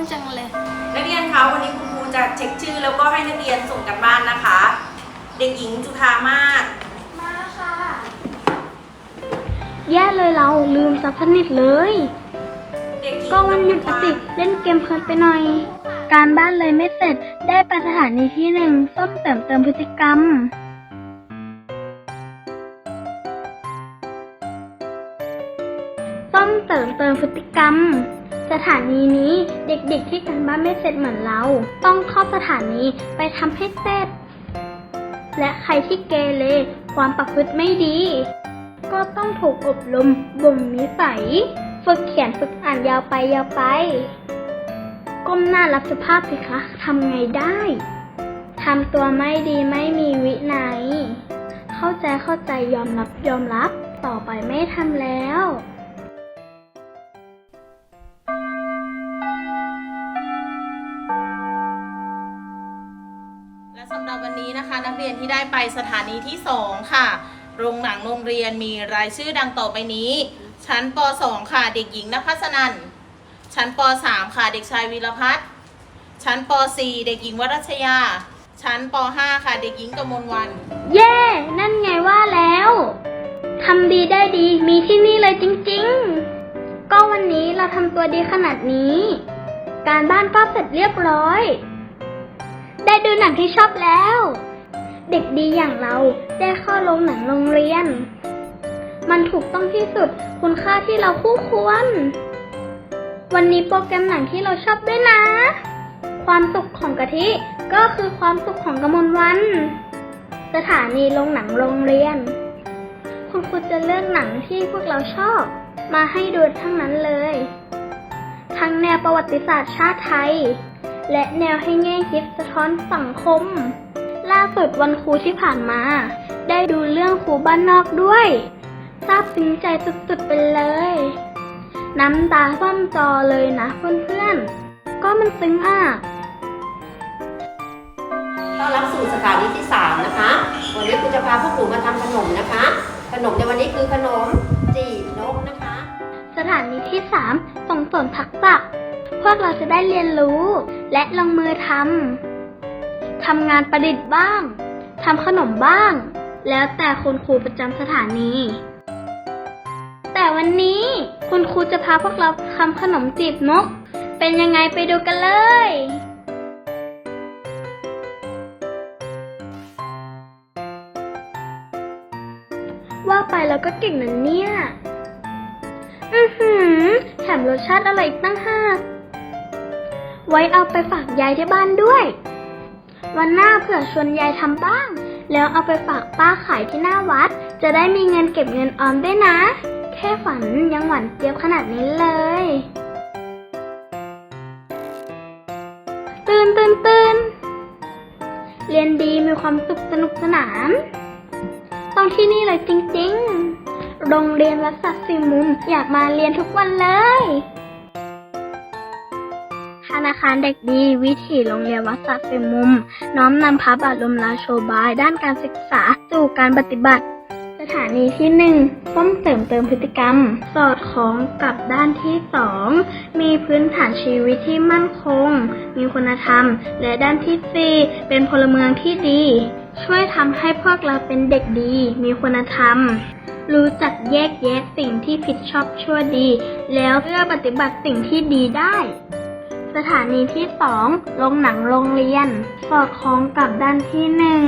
งจังเลย นักเรียนคะวันนี้คุณครูจะเช็คชื่อแล้วก็ให้นักเรียนส่งกันบ้านนะคะ เด็กหญิงจุธามาศมาค่ะ แย่เลยเราลืมสับสนิทเลย เด็กหญิงก็วันหยุดอะสิเล่นเกมเพลินไปหน่อย การบ้านเลยไม่เสร็จได้ไปสถานีที่หนึ่งส้มเติมเติมพฤติกรรม ส้มเติมเติมพฤติกรรม สถานีนี้เด็กๆที่การบ้านไม่เสร็จเหมือนเรา ต้องเข้าสถานีไปทำให้เสร็จ และใครที่เกเรความประพฤติไม่ดี ก็ต้องถูกอบรมบ่มนิสัย ฝึกเขียนฝึกอ่านยาวไปยาวไป ก้มหน้ารับสภาพสิคะทำไงได้ทำตัวไม่ดีไม่มีวินัย เข้าใจเข้าใจยอมรับยอมรับ ต่อไปไม่ทำแล้ว นักเรียนที่ได้ไปสถานีที่ 2 ค่ะ โรงหนังโรงเรียนมีรายชื่อดังต่อไปนี้ ชั้นป .2 ค่ะ เด็กหญิงนภัสนันชั้นป .3 ค่ะ เด็กชายวีรพัฒน์ชั้นป .4 เด็กหญิงวรัชยา ชั้นป .5 ค่ะ เด็กหญิงกมลวัน เย่ นั่นไงว่าแล้วทำดีได้ดีมีที่นี่เลยจริงๆ ก็วันนี้เราทำตัวดีขนาดนี้ การบ้านก็เสร็จเรียบร้อย ได้ดูหนังที่ชอบแล้ว เด็กดีอย่างเราได้เข้าโรงหนังโรงเรียน มันถูกต้องที่สุดคุณค่าที่เราคู่ควร วันนี้โปรแกรมหนังที่เราชอบด้วยนะ ความสุขของกะทิก็คือความสุขของกมลวัน สถานีโรงหนังโรงเรียน คุณครูจะเลือกหนังที่พวกเราชอบ มาให้ดูทั้งนั้นเลย ทั้งแนวประวัติศาสตร์ชาติไทย และแนวให้แง่คิดสะท้อนสังคม ล่าสุดวันครูที่ผ่านมา ได้ดูเรื่องครูบ้านนอกด้วยซาบซึ้งใจสุดๆไปเลย น้ำตาซ่อมจอเลยนะเพื่อนๆ ก็มันซึ้งอะต้อนรับสู่สถานีที่ 3 นะคะ วันนี้ครูจะพาพวกหนูมาทำขนมนะคะ ขนมในวันนี้คือขนมจีบนกนะคะ สถานีที่ 3 ส่งเสริมทักษะพวกเราจะได้เรียนรู้และลงมือทำ ทำงานประดิษฐ์บ้าง ทำขนมบ้าง แล้วแต่คุณครูประจำสถานี แต่วันนี้คุณครูจะพาพวกเราทำขนมจีบนก เป็นยังไงไปดูกันเลยว่าไปแล้วก็เก่งนะเนี่ย อือหือ แถมรสชาติอร่อยอีกตั้งห้า ไว้เอาไปฝากยายที่บ้านด้วย วันหน้าเผื่อชวนยายทำบ้าง แล้วเอาไปฝากป้าขายที่หน้าวัด จะได้มีเงินเก็บเงินออมด้วยนะ แค่ฝันยังหวานเจี๊ยบขนาดนี้เลย ตื่นตื่นตื่นเรียนดีมีความสุขสนุกสนาน ต้องที่นี่เลยจริงๆ โรงเรียนวัดสัตว์สิมุมอยากมาเรียนทุกวันเลย ธนาคารเด็กดี วิถีโรงเรียนวัดสัตว์สิมุม น้อมนำพระบาทรมราโชบาย ด้านการศึกษาสู่การปฏิบัติ สถานีที่หนึ่งต้องเสริมเติมพฤติกรรม สอดคล้องกับด้านที่สองมีพื้นฐานชีวิตที่มั่นคง มีคุณธรรม และด้านที่สี่เป็นพลเมืองที่ดี ช่วยทำให้พวกเราเป็นเด็กดี มีคุณธรรมรู้จักแยกแยะสิ่งที่ผิดชอบชั่วดี แล้วเพื่อปฏิบัติสิ่งที่ดีได้ สถานีที่สองโรงหนังโรงเรียน สอดคล้องกับด้านที่หนึ่ง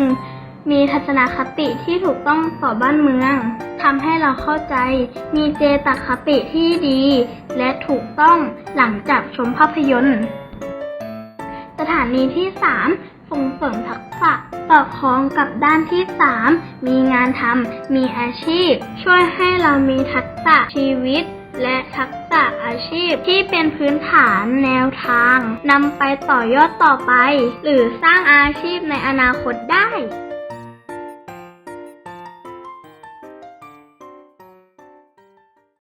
มีทัศนคติที่ถูกต้องต่อบ้านเมืองทำให้เราเข้าใจ มีเจตคติที่ดี และถูกต้องหลังจากชมภาพยนตร์ สถานีที่ 3 ส่งเสริมทักษะสอดคล้องกับด้านที่ 3 มีงานทำ มีอาชีพ ช่วยให้เรามีทักษะชีวิต และทักษะอาชีพที่เป็นพื้นฐานแนวทางนำไปต่อยอดต่อไป หรือสร้างอาชีพในอนาคตได้